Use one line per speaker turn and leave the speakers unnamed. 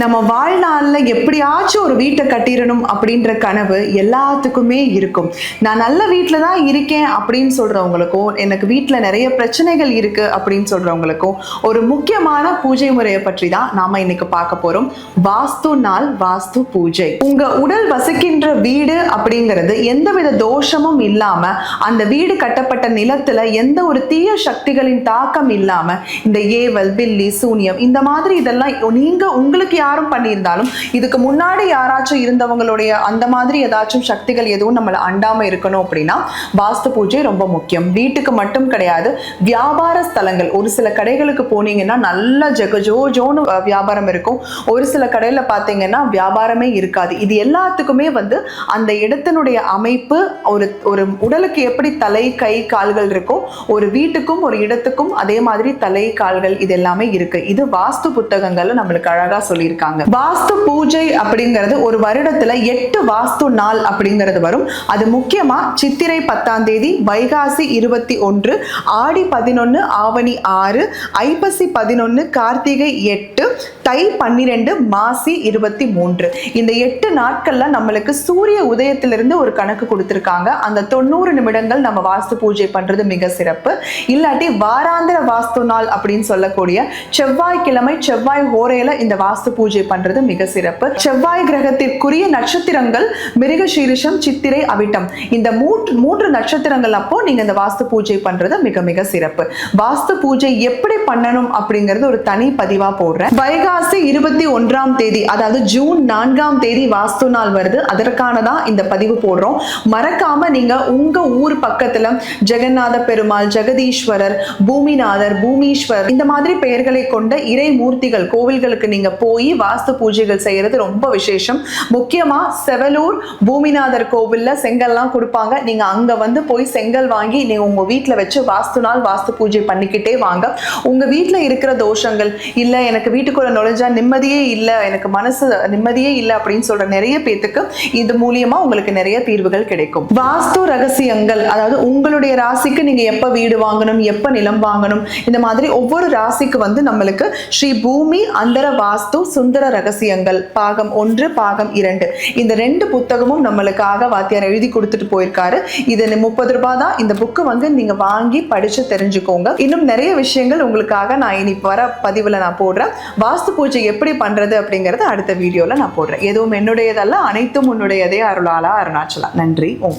நம்ம வாழ்நாளில் எப்படியாச்சும் ஒரு வீட்டை கட்டிடணும் அப்படின்ற கனவு எல்லாத்துக்குமே இருக்கும். நான் நல்ல வீட்டில் தான் இருக்கேன் அப்படின்னு சொல்கிறவங்களுக்கும் எனக்கு வீட்டில் நிறைய பிரச்சனைகள் இருக்கு அப்படின்னு சொல்கிறவங்களுக்கும் ஒரு முக்கியமான பூஜை முறையை பற்றி தான் நாம இன்னைக்கு பார்க்க போறோம். வாஸ்து நாள் வாஸ்து பூஜை. உங்க உடல் வசிக்கின்ற வீடு அப்படிங்கிறது எந்தவித தோஷமும் இல்லாம அந்த வீடு கட்டப்பட்ட நிலத்துல எந்த ஒரு தீய சக்திகளின் தாக்கம் இல்லாம இந்த ஏவல் பில்லி சூனியம் இந்த மாதிரி இதெல்லாம் நீங்க உங்களுக்கு யாரும் பண்ணியிருந்தாலும் இதுக்கு முன்னாடி யாராச்சும் இருந்தவங்களுடைய அந்த மாதிரி ஏதாச்சும் சக்திகள் எதுவும் நம்மளை அண்டாமல் இருக்கணும் அப்படின்னா வாஸ்து பூஜை ரொம்ப முக்கியம். வீட்டுக்கு மட்டும் கிடையாது வியாபார ஸ்தலங்கள். ஒரு சில கடைகளுக்கு போனீங்கன்னா நல்ல ஜெகஜோ ஜோன்னு வியாபாரம் இருக்கும். ஒரு சில கடையில் பார்த்தீங்கன்னா வியாபாரமே இருக்காது. இது எல்லாத்துக்குமே வந்து அந்த இடத்தினுடைய அமைப்பு ஒரு ஒரு உடலுக்கு எப்படி தலை கை கால்கள் இருக்கோ ஒரு வீட்டுக்கும் ஒரு இடத்துக்கும் அதே மாதிரி தலை கால்கள் இது எல்லாமே இருக்கு. இது வாஸ்து புத்தகங்கள்ல நம்மளுக்கு அழகா சொல்லியிருக்காங்க. வாஸ்து பூஜை அப்படிங்கிறது ஒரு வருடத்துல எட்டு வாஸ்து நாள் அப்படிங்கிறது வரும். அது முக்கியமா சித்திரை பத்தாம் தேதி வைகாசி இருபத்தி ஒன்று ஆடி பதினொன்னு ஆவணி ஆறு ஐப்பசி பதினொன்னு கார்த்திகை எட்டு தை பன்னிரெண்டு மாசி இருபத்தி மூன்று. இந்த எட்டு நாட்கள்ல நம்மளுக்கு சூரிய உதயத்திலிருந்து ஒரு கணக்கு கொடுத்துருக்காங்க. அந்த தொண்ணூறு நிமிடங்கள் நம்ம வாஸ்து பூஜை பண்றது மிக சிறப்பு. இல்லாட்டி வாராந்திர வாஸ்து நாள் அப்படின்னு சொல்லக்கூடிய செவ்வாய்க்கிழமை செவ்வாய் ஓரையில இந்த வாஸ்து பூஜை பண்றது மிக சிறப்பு. செவ்வாய் கிரகத்திற்குரிய நட்சத்திரங்கள் மிருக சீரிஷம் சித்திரை அவிட்டம். இந்த மூன்று மூன்று நட்சத்திரங்கள் அப்போ நீங்க இந்த வாஸ்து பூஜை பண்றது மிக மிக சிறப்பு. வாஸ்து பூஜை எப்படி பண்ணணும் அப்படிங்கிறது ஒரு தனி பதிவா போடுறேன். வைகாசி இருபத்தி ஒன்றாம் தேதி அதாவது ஜூன் நான்காம் தேதி வாஸ்து நாள் வருது. அதற்கான தான் இந்த பதிவு போடுறோம். மறக்காம நீங்க உங்க ஊர் பக்கத்துல ஜெகநாத பெருமாள் ஜெகதீஸ்வரர் பூமிநாதர் பூமீஸ்வரர் இந்த மாதிரி பெயர்களை கொண்ட இறை மூர்த்திகள் கோவில்களுக்கு நீங்க போய் வாஸ்து பூஜைகள் செய்யறது ரொம்ப விசேஷம். முக்கியமா செவலூர் பூமிநாதர் கோவில்ல செங்கல்லாம் கொடுப்பாங்க. நீங்க அங்க வந்து போய் செங்கல் வாங்கி நீங்க உங்க வீட்டுல வச்சு வாஸ்து நாள் வாஸ்து பூஜை பண்ணிக்கிட்டே வாங்க. உங்க வீட்டுல இருக்கிற தோஷங்கள் இல்ல எனக்கு வீட்டுக்குள்ள நுழைஞ்சா நிம்மதியே இல்ல எனக்கு மனசு நிம்மதியே இல்ல அப்படின்னு சொல்ற நிறைய பேத்துக்கு இது மூலியமா உங்களுக்கு நிறைய தீர்வுகள் கிடைக்கும். வாஸ்து ரகசியங்கள் அதாவது உங்களுடைய ராசிக்கு நீங்க எப்ப வீடு வாங்கணும் எப்ப நிலம் வாங்கணும் இந்த மாதிரி ஒவ்வொரு ராசிக்கு வந்து நம்மளுக்கு ஸ்ரீ பூமி அந்தர வாஸ்து சுந்தர ரகசியங்கள் பாகம் ஒன்று பாகம் இரண்டு. இந்த ரெண்டு புத்தகமும் நம்மளுக்காக வாத்தியார் எழுதி கொடுத்துட்டு போயிருக்காரு. இது முப்பது ரூபாய் தான்? இந்த புக்கு வந்து நீங்க வாங்கி படிச்சு தெரிஞ்சுக்கோங்க. இன்னும் நிறைய விஷயங்கள் உங்களுக்காக நான் இனி வர பதிவில் நான் போடுறேன். வாஸ்து பூஜை எப்படி பண்றது அப்படிங்கறத அடுத்த வீடியோல நான் போடுறேன். எதுவும் என்னுடையதல்ல அனைத்தும் உன்னுடையதே அருளாலா அருணாச்சலா. நன்றி ஓம்.